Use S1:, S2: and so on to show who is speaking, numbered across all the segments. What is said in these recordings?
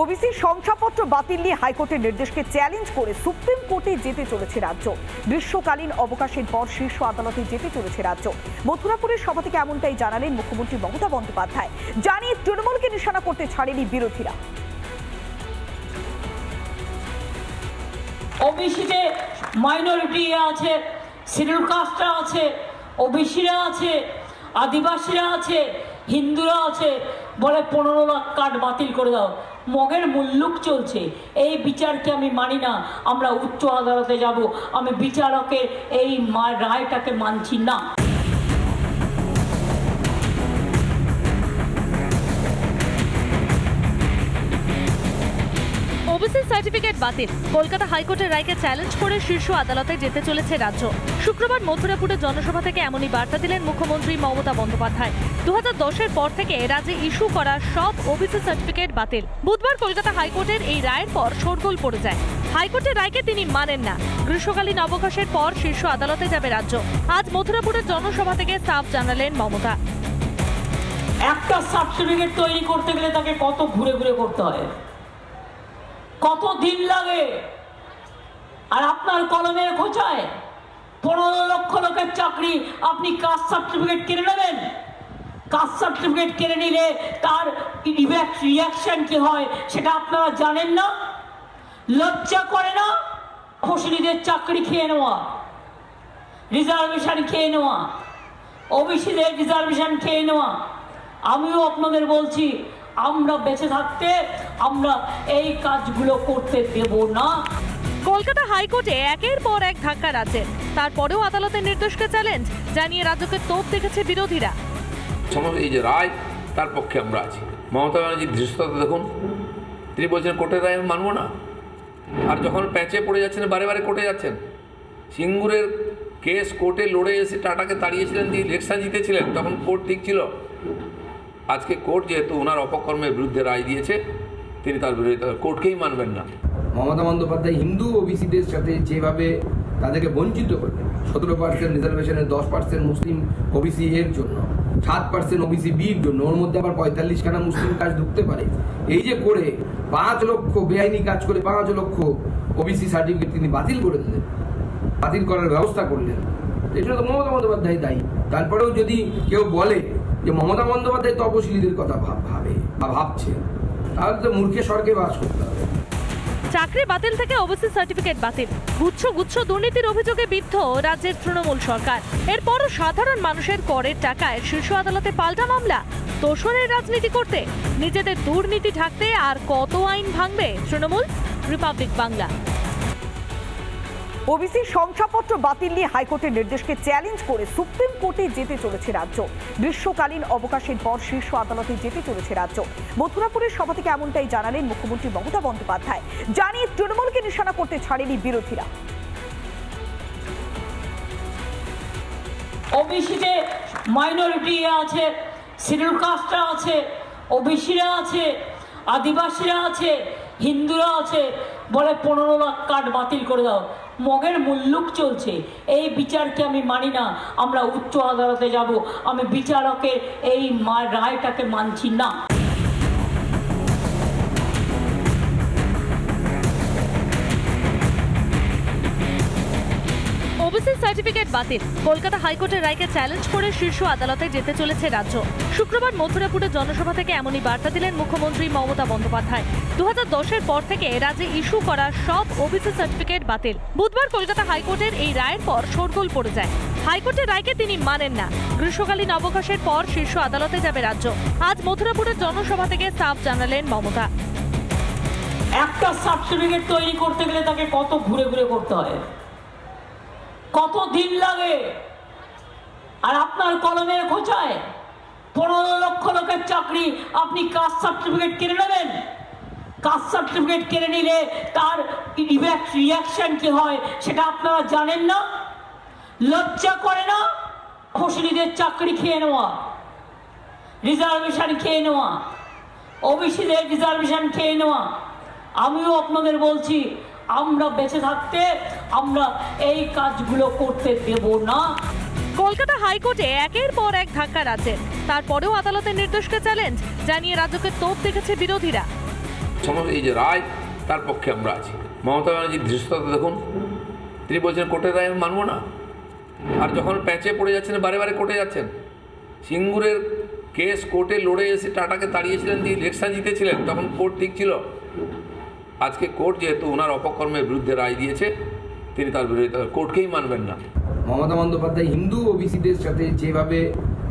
S1: OBC শংসাপত্র বাতিল নিয়ে হাইকোর্টের নির্দেশকে চ্যালেঞ্জ করে সুপ্রিম কোর্টে যেতে চলেছে রাজ্য। গ্রীষ্মকালীন অবকাশের পর শীর্ষ আদালতে যেতে চলেছে রাজ্য। মথুরাপুরের সভা থেকে এমনটাই জানালেন মুখ্যমন্ত্রী মমতা বন্দ্যোপাধ্যায়। জানিয়ে তৃণমূলকে নিশানা করতে ছাড়েনি বিরোধীরা।
S2: ওবিসিতে মাইনরিটি আছে শিডিউল কাস্টরা আছে, ওবিসিরা আছে, আদিবাসীরা আছে, হিন্দুরা আছে, বলে পনেরো লাখ কার্ড বাতিল করে দাও। মগের মুল্লুক চলছে। এই বিচারকে আমি মানি না। আমরা উচ্চ আদালতে যাব। আমি বিচারকের এই রায়টাকে মানছি না।
S3: ওবিসি সার্টিফিকেট বাতিল। কলকাতা হাইকোর্টের রায়কে চ্যালেঞ্জ করে শীর্ষ আদালতে যেতে চলেছে রাজ্য। শুক্রবার মথুরাপুরে জনসভা থেকে এমনই বার্তা দিলেন মুখ্যমন্ত্রী মমতা বন্দ্যোপাধ্যায়। দু দশের পর থেকে রাজ্যে ইস্যু করা সব ওবিসি সার্টিফিকেট বাতিল। বুধবার কলকাতা হাইকোর্টের এই রায়ের পর শোরগোল পড়ে যায়। হাইকোর্টের রায়কে তিনি মানেন না। গ্রীষ্মকালীন অবকাশের পর শীর্ষ আদালতে যাবে রাজ্য। আজ মথুরাপুরের জনসভা থেকে সাফ জানালেন মমতা।
S2: একটা সার্টিফিকেট তৈরি করতে গেলে তাকে কত ঘুরে ঘুরে করতে হয়? কত দিন লাগে? আর আপনার কলমের খোঁচায় পনেরো লক্ষ লোকের চাকরি আপনি কাস্ট সার্টিফিকেট কিনে নেবেন। কাস্ট সার্টিফিকেট কিনে নিলে তার রিয়াকশন কি হয় সেটা আপনারা জানেন না? লজ্জা করে না? ফসলিদের চাকরি খেয়ে নেওয়া। রিজার্ভেশন খেয়ে নেওয়া। ওবিসিদের রিজার্ভেশন খেয়ে নেওয়া। আমিও আপনাদের বলছি আমরা বেঁচে থাকতে আমরা এই কাজগুলো করতে দেব না।
S3: কলকাতা হাইকোর্টে একের পর এক ধাক্কা রাজ্যের তারপরেও আদালতের নির্দেশকে চ্যালেঞ্জ জানিয়ে রাজ্যকে তোপ দেখেছে বিরোধীরা।
S4: সমস্ত এই যে রায় তার পক্ষে আমরা আছি। মমতা ব্যানার্জির ধৃষ্টতা দেখুন। তিনি বলছেন কোর্টের রায় আমি মানবো না। আর যখন প্যাঁচে পড়ে যাচ্ছেন বারে বারে কোর্টে যাচ্ছেন সিঙ্গুরের কেস কোর্টে লড়ে এসে টাটাকে তাড়িয়েছিলেন তিনি ইলেকশন জিতেছিলেন তখন কোর্ট ঠিক ছিল। আজকে কোর্ট যেহেতু ওনার অপকর্মের বিরুদ্ধে রায় দিয়েছে, তিনি তার বিরোধিতা কোর্টকেই মানবেন না।
S5: মমতা বন্দ্যোপাধ্যায় হিন্দু ওবিসিদের সাথে যেভাবে তাদেরকে বঞ্চিত করলেন, সতেরো পার্সেন্ট রিজার্ভেশনের দশ পার্সেন্ট মুসলিম ওবিসি এর জন্য, সাত পার্সেন্ট ওবিসি বির জন্য, ওর মধ্যে আবার পঁয়তাল্লিশখানা মুসলিম কাজ ঢুকতে পারে। এই যে করে পাঁচ লক্ষ বেআইনি কাজ করে পাঁচ লক্ষ ওবিসি সার্টিফিকেট তিনি বাতিল করে দিলেন, বাতিল করার ব্যবস্থা করলেন। এটা তো মমতা বন্দ্যোপাধ্যায় দায়ী। তারপরেও যদি কেউ বলে যে মমতা বন্দ্যোপাধ্যায় তপশিলীদের কথা ভাব বা ভাবছে, তাহলে তো মূর্খের স্বর্গে বাস করতে হবে।
S3: চাকরি বাতিল থেকে ওবিসি সার্টিফিকেট বাতিল। গুচ্ছ গুচ্ছ দুর্নীতির অভিযোগে বিদ্ধ রাজ্যের তৃণমূল সরকার। এরপরও সাধারণ মানুষের করের টাকায় শীর্ষ আদালতে পাল্টা মামলা। তোষণের রাজনীতি করতে নিজেদের দুর্নীতি ঢাকতে আর কত আইন ভাঙবে তৃণমূল? রিপাবলিক বাংলা।
S1: ওবিসি শংসাপত্র বাতিল নিয়ে হাইকোর্টের নির্দেশকে চ্যালেঞ্জ করে সুপ্রিম কোর্টে যেতে চলেছে রাজ্য। গ্রীষ্মকালীন অবকাশের পর শীর্ষ আদালতে যেতে চলেছে রাজ্য। মথুরাপুরের সভা থেকে এমনটাই জানালেন মুখ্যমন্ত্রী মমতা বন্দ্যোপাধ্যায়। জানিয়ে তৃণমূলকে নিশানা করতে ছাড়েনি বিরোধীরা।
S2: ওবিসিতে মাইনরিটি আছে শিডিউল কাস্টরা আছে, ওবিসিরা আছে, আদিবাসীরা আছে, হিন্দুরা আছে, বলে পনেরো লাখ কার্ড বাতিল করে দাও। মগের মুল্লুক চলছে। এই বিচারকে আমি মানি না। আমরা উচ্চ আদালতে যাব। আমি বিচারকের এই রায়টাকে মানছি না।
S3: সার্টিফিকেট বাতিল। কলকাতা হাইকোর্টের রায়কে চ্যালেঞ্জ করে শীর্ষ আদালতে যেতে চলেছে রাজ্য। শুক্রবার মথুরাপুরে জনসভা থেকে এমনই বার্তা দিলেন মুখ্যমন্ত্রী মমতা বন্দ্যোপাধ্যায়। দু দশের পর থেকে রাজ্যে ইস্যু করা সব ওবিসি সার্টিফিকেট বাতিল। বুধবার কলকাতা হাইকোর্টের এই রায়ের পর শোরগোল পড়ে যায়। হাইকোর্টের রায়কে তিনি মানেন না। গ্রীষ্মকালীন অবকাশের পর শীর্ষ আদালতে যাবে রাজ্য। আজ মথুরাপুরের জনসভা থেকে সাফ জানালেন মমতা।
S2: একটা সার্টিফিকেট তৈরি করতে গেলে তাকে কত ঘুরে ঘুরে করতে হয়? কত দিন লাগে? আর আপনার কলমের খোঁচায় পনেরো লক্ষ লোকের চাকরি আপনি কাস্ট সার্টিফিকেট কিনে নেবেন। কাস্ট সার্টিফিকেট কিনে নিলে তার রিয়াকশন কি হয় সেটা আপনারা জানেন না? লজ্জা করে না? ফসলিদের চাকরি খেয়ে নেওয়া। রিজার্ভেশন খেয়ে নেওয়া। ওবিসিদের রিজার্ভেশন খেয়ে নেওয়া। আমিও আপনাদের বলছি, আমরা বেঁচে থাকতে আমরা এই কাজগুলো করতে দেব না।
S3: কলকাতা হাইকোর্টে একের পর এক ধাক্কা রাজ্যের তারপরেও আদালতের নির্দেশকে চ্যালেঞ্জ জানিয়ে রাজ্যকে তোপ দেখেছে বিরোধীরা।
S4: সমস্ত এই যে রায় তার পক্ষে আমরা আছি। মমতা ব্যানার্জির ধৃষ্টতা দেখুন। তিনি বলছেন কোর্টের রায় আমি মানবো না। আর যখন প্যাঁচে পড়ে যাচ্ছেন বারে বারে কোর্টে যাচ্ছেন সিঙ্গুরের কেস কোর্টে লড়ে এসে টাটাকে তাড়িয়েছিলেন দিয়ে ইলেকশন জিতেছিলেন তখন কোর্ট ঠিক ছিল। আজকে কোর্ট যেহেতু ওনার অপকর্মের বিরুদ্ধে রায় দিয়েছে তিনি তার কোর্টকেই মানবেন না।
S5: মমতা বন্দ্যোপাধ্যায় হিন্দু ওবিসিদের সাথে যেভাবে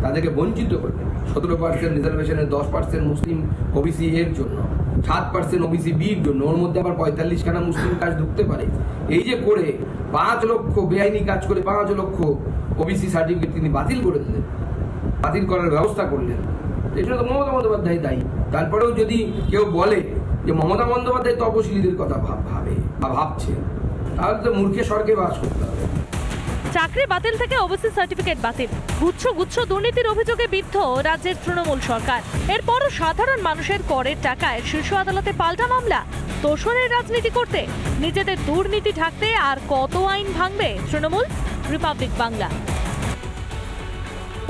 S5: তাদেরকে বঞ্চিত করলেন, সতেরো পার্সেন্ট রিজার্ভেশনের দশ পার্সেন্ট মুসলিম ওবিসি এর জন্য, সাত পার্সেন্ট ওবিসি বির জন্য, ওর মধ্যে আবার পঁয়তাল্লিশ খানা মুসলিম কাজ ঢুকতে পারে। এই যে করে পাঁচ লক্ষ বেআইনি কাজ করে পাঁচ লক্ষ ওবিসি সার্টিফিকেট তিনি বাতিল করে দিলেন, বাতিল করার ব্যবস্থা করলেন এটা তো মমতা বন্দ্যোপাধ্যায় দায়ী। তারপরেও যদি কেউ বলে যে মমতা বন্দ্যোপাধ্যায় তপশিলীদের কথা ভাবে বা ভাবছে তাহলে তো মূর্খে স্বর্গে বাস করতে হবে।
S3: চাকরি বাতিল থেকে ওবিসি সার্টিফিকেট বাতিল। গুচ্ছ গুচ্ছ দুর্নীতির অভিযোগে বিদ্ধ রাজ্যের তৃণমূল সরকার। এরপরও সাধারণ মানুষের করের টাকায় শীর্ষ আদালতে পাল্টা মামলা। তোষণের রাজনীতি করতে নিজেদের দুর্নীতি ঢাকতে আর কত আইন ভাঙবে তৃণমূল? রিপাবলিক বাংলা।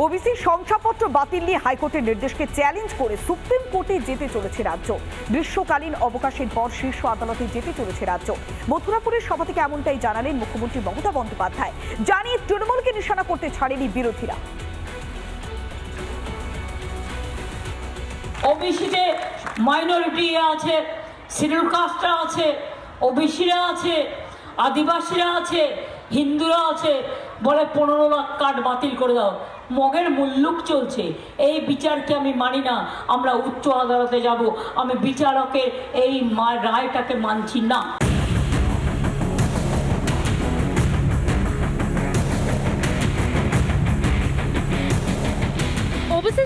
S1: ওবিসি শংসাপত্র বাতিল নিয়ে হাইকোর্টের নির্দেশকে চ্যালেঞ্জ করে সুপ্রিম কোর্টে যেতে চলেছে রাজ্য। গ্রীষ্মকালীন অবকাশের পর শীর্ষ আদালতে যেতে চলেছে রাজ্য। মথুরাপুরের সভা থেকে এমনটাই জানালেন মুখ্যমন্ত্রী মমতা বন্দ্যোপাধ্যায়। জানিয়ে তৃণমূলকে নিশানা করতে ছাড়েনি বিরোধীরা।
S2: ওবিসিতে মাইনরিটি আছে শিডিউল কাস্টরা আছে, ওবিসিরা আছে, আদিবাসীরা আছে, হিন্দুরা আছে, বলে পনেরো লাখ কার্ড বাতিল করে দাও। মগের মুল্লুক চলছে। এই বিচারকে আমি মানি না। আমরা উচ্চ আদালতে যাব। আমি বিচারকের এই রায়টাকে মানছি না।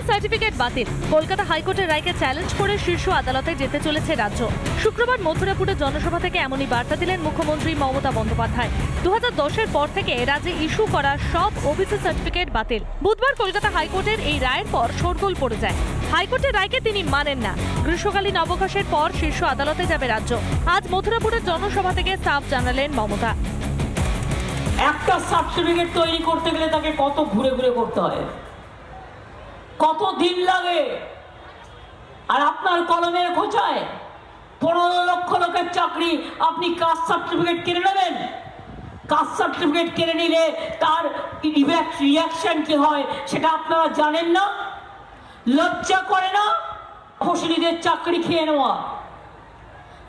S3: সার্টিফিকেট বাতিল। কলকাতা হাইকোর্টের রায়কে চ্যালেঞ্জ করে শীর্ষ আদালতে যেতে চলেছে রাজ্য। শুক্রবার মথুরাপুরে জনসভা থেকে এমনই বার্তা দিলেন মুখ্যমন্ত্রী মমতা বন্দ্যোপাধ্যায়। দু দশের পর থেকে রাজ্যে ইস্যু করা সব ওবিসি সার্টিফিকেট বাতিল। বুধবার কলকাতা হাইকোর্টের এই রায়ের পর শোরগোল পড়ে যায়। হাইকোর্টের রায়কে তিনি মানেন না। গ্রীষ্মকালীন অবকাশের পর শীর্ষ আদালতে যাবে রাজ্য। আজ মথুরাপুরের জনসভা থেকে সাফ জানালেন মমতা।
S2: একটা সার্টিফিকেট তৈরি করতে গেলে তাকে কত ঘুরে ঘুরে করতে হয়? কত দিন লাগে? আর আপনার কলমের খোঁচায় পনেরো লক্ষ লোকের চাকরি আপনি কাস্ট সার্টিফিকেট কিনে নেবেন? কাস্ট সার্টিফিকেট কিনে নিলে তার রিয়াকশন কি হয় সেটা আপনারা জানেন না? লজ্জা করে না? ফসলিদের চাকরি খেয়ে নেওয়া।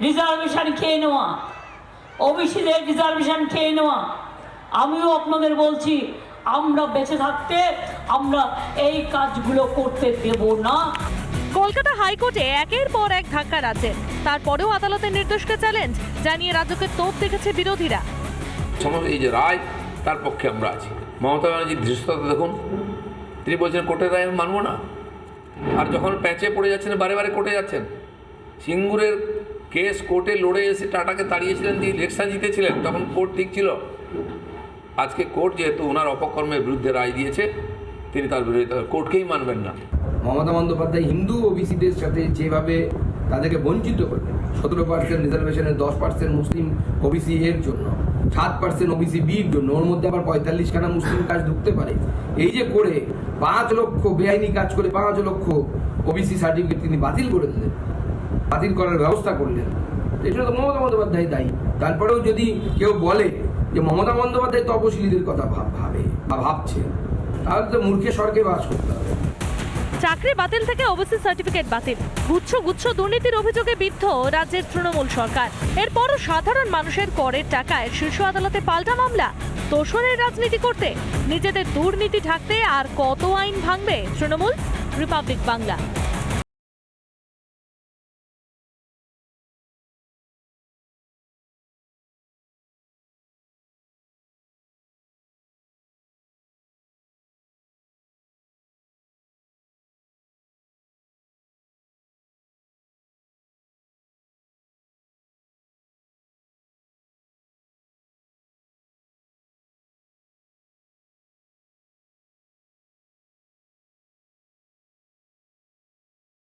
S2: রিজার্ভেশন খেয়ে নেওয়া। ওবিসিদের রিজার্ভেশন খেয়ে নেওয়া। আমিও আপনাদের বলছি, আমরা বেঁচে থাকতে আমরা এই কাজগুলো করতে দেব না।
S3: কলকাতা হাইকোর্টে একের পর এক ধাক্কা রাজ্যের তারপরেও আদালতের নির্দেশকে চ্যালেঞ্জ জানিয়ে রাজ্যকে তোপ দেখেছে বিরোধীরা।
S4: সমস্ত এই যে রায় তার পক্ষে আমরা আছি। মমতা ব্যানার্জির ধৃষ্টতা দেখুন। তিনি বলছেন কোর্টের রায় আমি মানবো না। আর যখন প্যাঁচে পড়ে যাচ্ছেন বারে বারে কোর্টে যাচ্ছেন সিঙ্গুরের কেস কোর্টে লড়ে এসে টাটাকে তাড়িয়েছিলেন দিয়ে ইলেকশন জিতেছিলেন তখন কোর্ট ঠিক ছিল। আজকে কোর্ট যেহেতু ওনার অপকর্মের বিরুদ্ধে রায় দিয়েছে তিনি তার বিরোধিতা কোর্টকেই মানবেন না।
S5: মমতা বন্দ্যোপাধ্যায় হিন্দু ওবিসিদের সাথে যেভাবে তাদেরকে বঞ্চিত করলেন, সতেরো পার্সেন্ট রিজার্ভেশনের দশ পার্সেন্ট মুসলিম ওবিসি এর জন্য, সাত পার্সেন্ট ওবিসি বির জন্য, ওর মধ্যে আবার পঁয়তাল্লিশ খানা মুসলিম কাজ ঢুকতে পারে। এই যে করে পাঁচ লক্ষ বেআইনি কাজ করে পাঁচ লক্ষ ওবিসি সার্টিফিকেট তিনি বাতিল করে দিলেন, বাতিল করার ব্যবস্থা করলেন, এটা তো মমতা বন্দ্যোপাধ্যায় দায়ী। তারপরেও যদি কেউ বলে যে মমতা বন্দ্যোপাধ্যায় তপশিলীদের কথা ভাবে বা ভাবছে তাহলে তো মূর্খে স্বর্গে বাস করতে হবে।
S3: চাকরি বাতিল থেকে ওবিসি সার্টিফিকেট বাতিল। গুচ্ছ গুচ্ছ দুর্নীতির অভিযোগে বিদ্ধ রাজ্যের তৃণমূল সরকার। এরপরও সাধারণ মানুষের করের টাকায় শীর্ষ আদালতে পাল্টা মামলা। তোষণের রাজনীতি করতে নিজেদের দুর্নীতি ঢাকতে আর কত আইন ভাঙবে তৃণমূল? রিপাবলিক বাংলা।